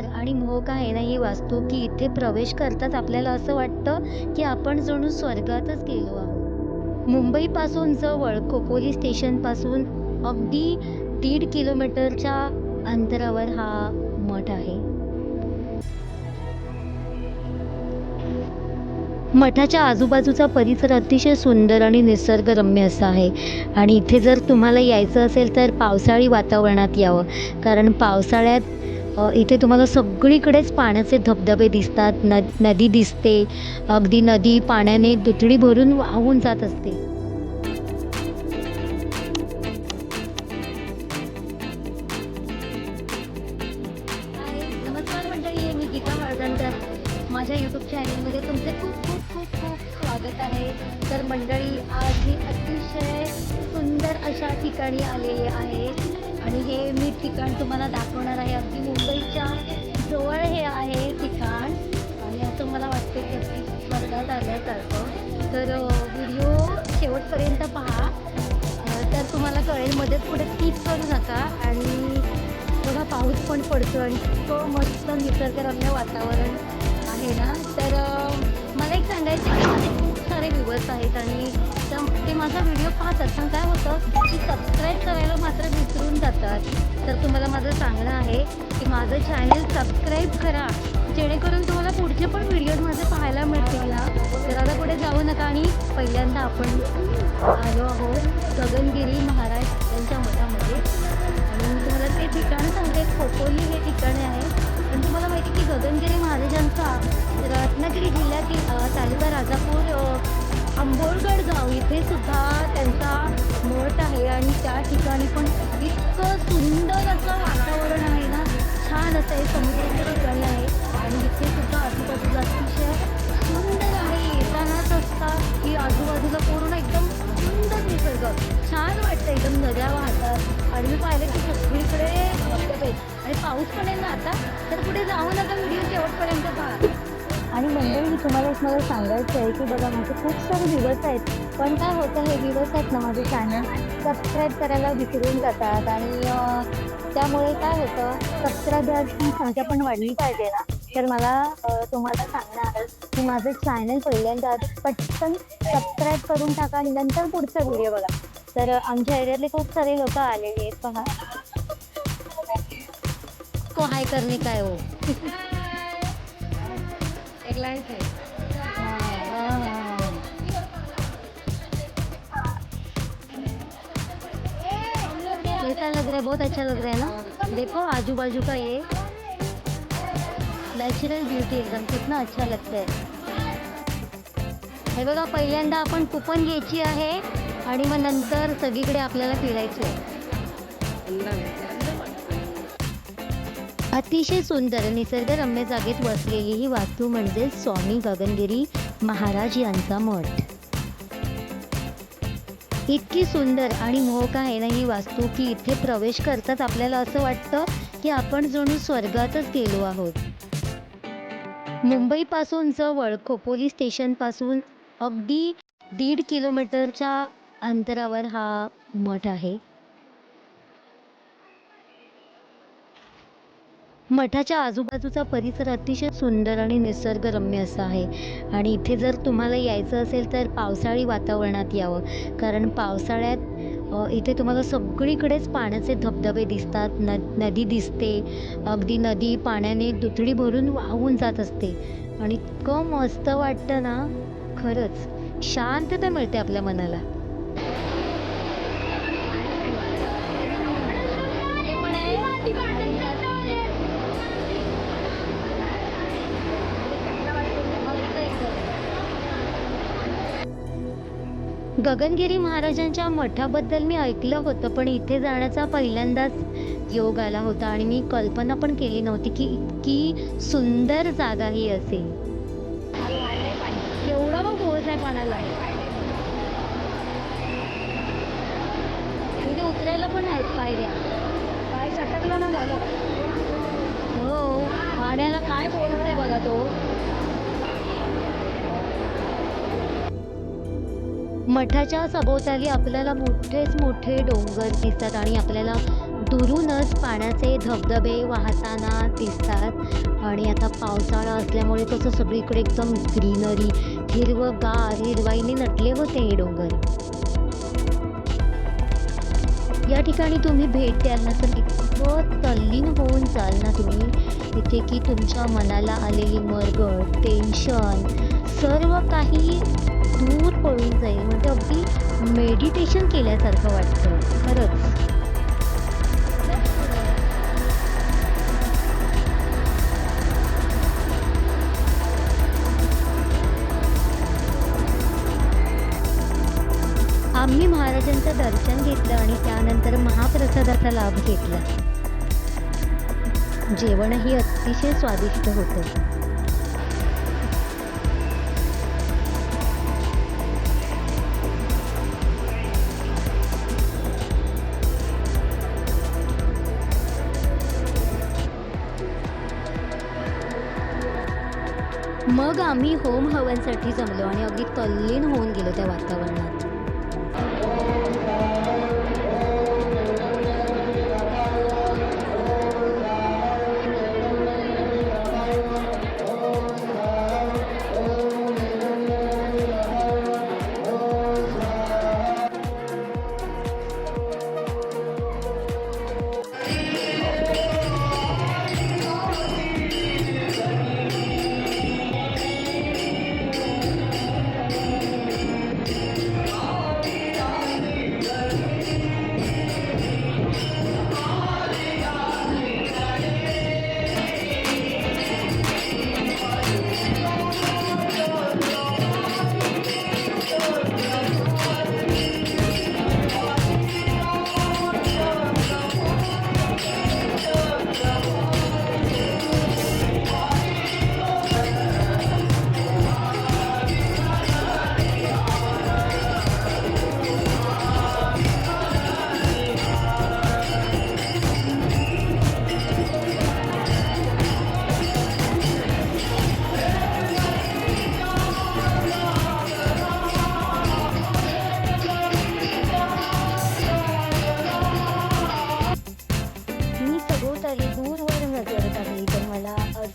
सुंदर आणि मोहक आहे ना ही वास्तू की इथे प्रवेश करताच आपल्याला असं वाटतं की आपण जणू स्वर्गातच गेलो आहोत. मुंबईपासून जवळ खोपोली स्टेशनपासून अगदी दीड किलोमीटरच्या अंतरावर हा मठ आहे. मठाच्या आजूबाजूचा परिसर अतिशय सुंदर आणि निसर्गरम्य असा आहे. आणि इथे जर तुम्हाला यायचं असेल तर पावसाळी वातावरणात यावं. कारण पावसाळ्यात इथे तुम्हाला सगळीकडेच पाण्याचे धबधबे दिसतात न नदी दिसते अगदी नदी पाण्याने दुथडी भरून वाहून जात असते. नमस्कार मंडळी मी गीता माझ्या यूट्यूब चॅनलमध्ये तुमचे खूप खूप खूप खूप स्वागत आहे. तर मंडळी आज ही अतिशय सुंदर अशा ठिकाणी आलेले आहे. आणि हे मी ठिकाण तुम्हाला दाखवणार आहे. अगदी मुंबईच्या जवळ हे आहे ठिकाण. आणि असं मला वाटते की अगदी स्वर्गात आल्यासारखं. तर व्हिडिओ शेवटपर्यंत पहा. तर तुम्हाला कळेल मध्येच पुढे स्किप करू नका. आणि बघा पाऊस पण पडतो आणि इतकं मस्त निसर्गरम्य वातावरण आहे ना. तर मला एक सांगायचं की सारे व्ह्युअर्स आहेत आणि त्या- ते माझा व्हिडिओ पाहतात. पण काय होतं की सबस्क्राईब करायला मात्र विसरून जातात. तर तुम्हाला माझं सांगणं आहे की माझं चॅनल सबस्क्राईब करा. जेणेकरून तुम्हाला पुढचे पण व्हिडिओज माझे पाहायला मिळतील ना. तर आता पुढे जाऊ नका आणि पहिल्यांदा आपण आलो आहोत गगनगिरी महाराज यांच्या मठामध्ये. आणि तुम्हाला ते ठिकाण सांगते. खोपोली हे ठिकाण आहे. पण तुम्हाला माहिती की गगनगिरी महाराजांचा रत्नागिरी जिल्ह्यातील तालुका राजापूर आंबोळगड गाव इथे सुद्धा त्यांचा मठ आहे. आणि त्या ठिकाणी पण इतकं सुंदर असं वातावरण तर पुढे जाऊ नका व्हिडिओ शेवटपर्यंत पहा आणि मंडळी तुम्हाला एक मला सांगायचं आहे की बघा माझे खूप सारे दिवस आहेत पण काय होतं हे दिवस आहेत ना माझे चॅनल सबस्क्राईब करायला विसरून जातात आणि त्यामुळे काय होतं सबस्क्रायबरची संख्या पण वाढली पाहिजे ना. तर मला तुम्हाला सांगणार की माझं चॅनल पहिल्यांदा पटकन सबस्क्राईब करून टाका आणि नंतर पुढचा व्हिडिओ बघा. तर आमच्या एरियातले खूप सारे लोक आलेले आहेत बघा को हाय करणे काय हो? एक लाइन है कैसा लग रहा है बहुत अच्छा लग रहा है ना? देखो आजू बाजू का ये? नॅचरल ब्युटी एकदम कितना अच्छा लगता है। हे बघा पहिल्यांदा आपण कुपन घ्यायची आहे आणि मग नंतर सगळीकडे आपल्याला फिरायचं आहे. अतिशय सुंदर निसर्गरम्य जागेत वसलेली ही वास्तू म्हणजे स्वामी गगनगिरी महाराज यांचा मठ. इतकी सुंदर आणि मोहक आहे ना ही वास्तू की इथे प्रवेश करताच आपल्याला असं वाटतं की आपण जणू स्वर्गातच गेलो आहोत. मुंबईपासून जवळ खोपोली स्टेशनपासून अगदी दीड किलोमीटरच्या अंतरावर हा मठ आहे. मठाच्या आजूबाजूचा परिसर अतिशय सुंदर आणि निसर्गरम्य असा आहे. आणि इथे जर तुम्हाला यायचं असेल तर पावसाळी वातावरणात यावं. कारण पावसाळ्यात इथे तुम्हाला सगळीकडेच पाण्याचे धबधबे दिसतात. न नदी दिसते. अगदी नदी पाण्याने दुथडी भरून वाहून जात असते. आणि इतकं मस्त वाटतं ना. खरंच शांतता मिळते आपल्या मनाला. गगनगिरी महाराजांच्या मठाबद्दल मी ऐकलं होतं पण इथे जाण्याचा पहिल्यांदाच योग आला होता आणि मी कल्पना पण केली नव्हती की इतकी सुंदर जागा ही असेल. एवढा मग पोहोच आहे पाण्याला. तिथे उतरायला पण आहेत पायऱ्या. पाय सटकला ना झालं. हो पाण्याला काय बोलतोय बघा तो. मठाच्या सभोवताली आपल्याला मोठेच मोठे डोंगर दिसतात आणि आपल्याला दुरूनच पाण्याचे धबधबे वाहताना दिसतात. आणि आता पावसाळा असल्यामुळे कसं सगळीकडे एकदम ग्रीनरी हिरवगार हिरवाईने नटले होते हे डोंगर. या ठिकाणी तुम्ही भेट द्याल ना तर इतकं तल्लीन होऊन जाल ना तुम्ही. इथे की तुमच्या मनाला आलेली मरगळ टेन्शन सर्व काही दूर पळून जाईल. म्हणजे अगदी मेडिटेशन केल्यासारखं वाटतं. खरंच. आम्ही महाराजांचं दर्शन घेतलं आणि त्यानंतर महाप्रसादाचा लाभ घेतला. जेवणही अतिशय स्वादिष्ट होतं. मग आम्ही होम हवनसाठी जमलो आणि अगदी तल्लीन होऊन गेलो त्या वातावरणात.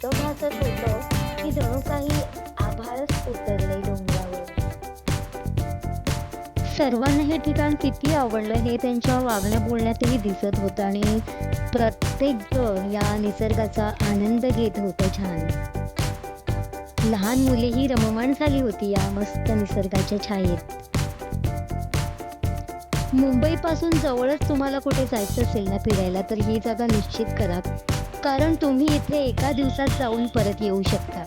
असं भासत होतं की जणू काही आभाळच उतरले डोंगरावर. सर्वांना हे ठिकाण किती आवडलं हे त्यांच्या वागण्या बोलण्यातही दिसत होतं आणि प्रत्येक जण या निसर्गाचा आनंद घेत होतं छान. लहान मुलेही रममाण झाली होती या मस्त निसर्गाच्या छायेत. मुंबईपासून जवळच तुम्हाला कुठे जायचं असेल ना फिरायला तर ही जागा निश्चित करा. कारण तुम्ही इथे एका दिवसात जाऊन परत येऊ शकता.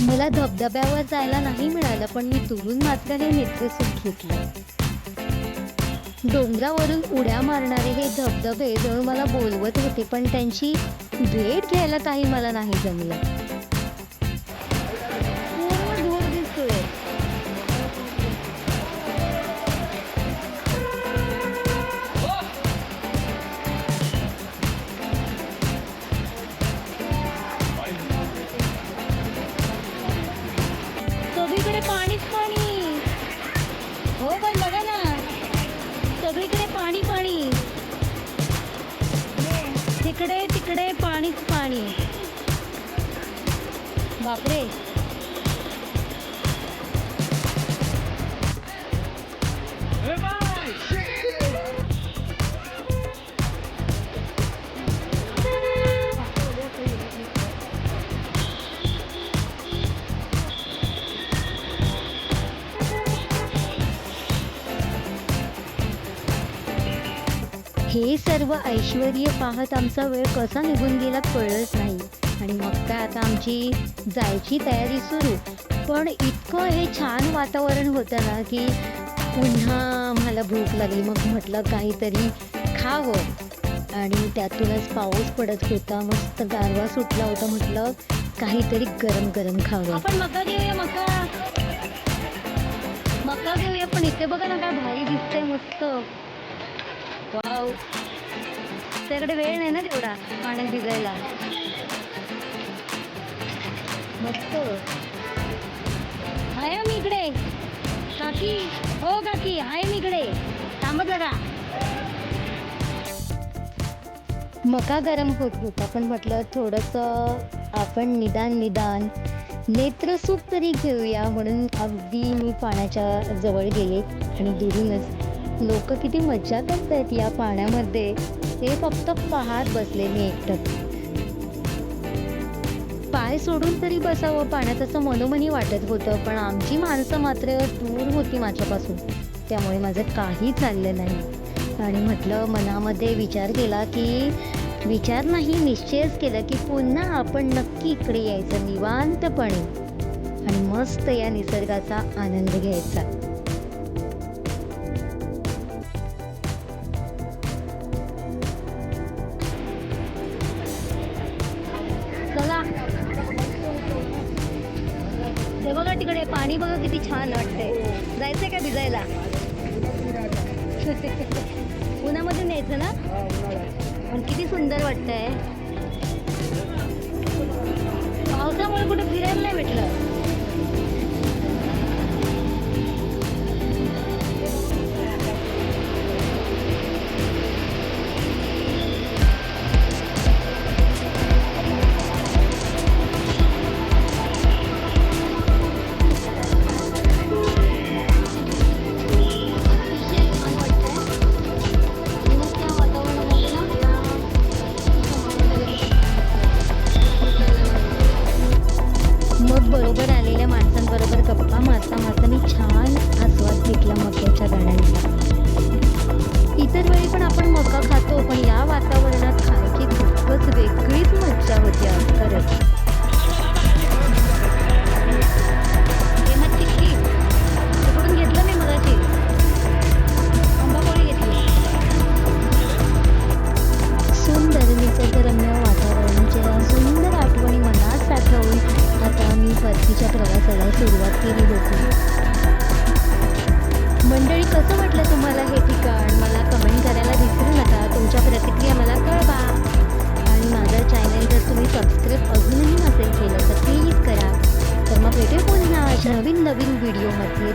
मला धबधब्यावर जायला नाही मिळालं पण मी दुरून मात्र हे नेत्रसुख घेतलं. डोंगरावरून उड्या मारणारे हे धबधबे जणू मला बोलवत होते पण त्यांची भेट घ्यायला काही मला नाही जमलं. तिकडे तिकडे पाणीच पाणी बापरे. हे सर्व ऐश्वर्य पाहत आमचा वेळ कसा निघून गेला कळलंच नाही. आणि मग काय आता आमची जायची तयारी सुरू. पण इतकं हे छान वातावरण होतं ना की पुन्हा आम्हाला भूक लागली. मग म्हटलं काहीतरी खावं. आणि त्यातूनच पाऊस पडत होता. मस्त गारवा सुटला होता. म्हटलं काहीतरी गरम गरम खावं. आपण मका घेऊया मका. मका घेऊया. पण इथे बघा ना काय भारी दिसतंय मस्त. वाव. त्याकडे वेळ नाही ना तेवढा पाण्यात भिजायला. मस्त. आहे मी इकडे. काकी. हो काकी. आहे मी इकडे. थांब जरा मका गरम होत होता. पण म्हटलं थोडंसं आपण निदान निदान नेत्रसूप तरी घेऊया म्हणून अगदी मी पाण्याच्या जवळ गेले आणि दुरूनच लोक किती मज्जा करतायत या पाण्यामध्ये? हे फक्त पाहत बसले मी एकटं. पाय सोडून तरी बसावं पाण्यात असं मनोमनी वाटत होतं पण आमची माणसं मात्र दूर होती माझ्यापासून. त्यामुळे माझं काही चाललं नाही. आणि म्हटलं मनामध्ये विचार केला की विचार नाही निश्चयच केला की पुन्हा आपण नक्की इकडे यायचं निवांतपणे. आणि मस्त या निसर्गाचा आनंद घ्यायचा. पाणी बघा किती छान वाटतंय. जायचंय का भिजायला? उन्हामध्ये न्यायचं ना? पण किती सुंदर वाटतंय. पावसामुळे कुठे फिरायला नाही भेटलं.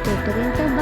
तोपर्यंत बाय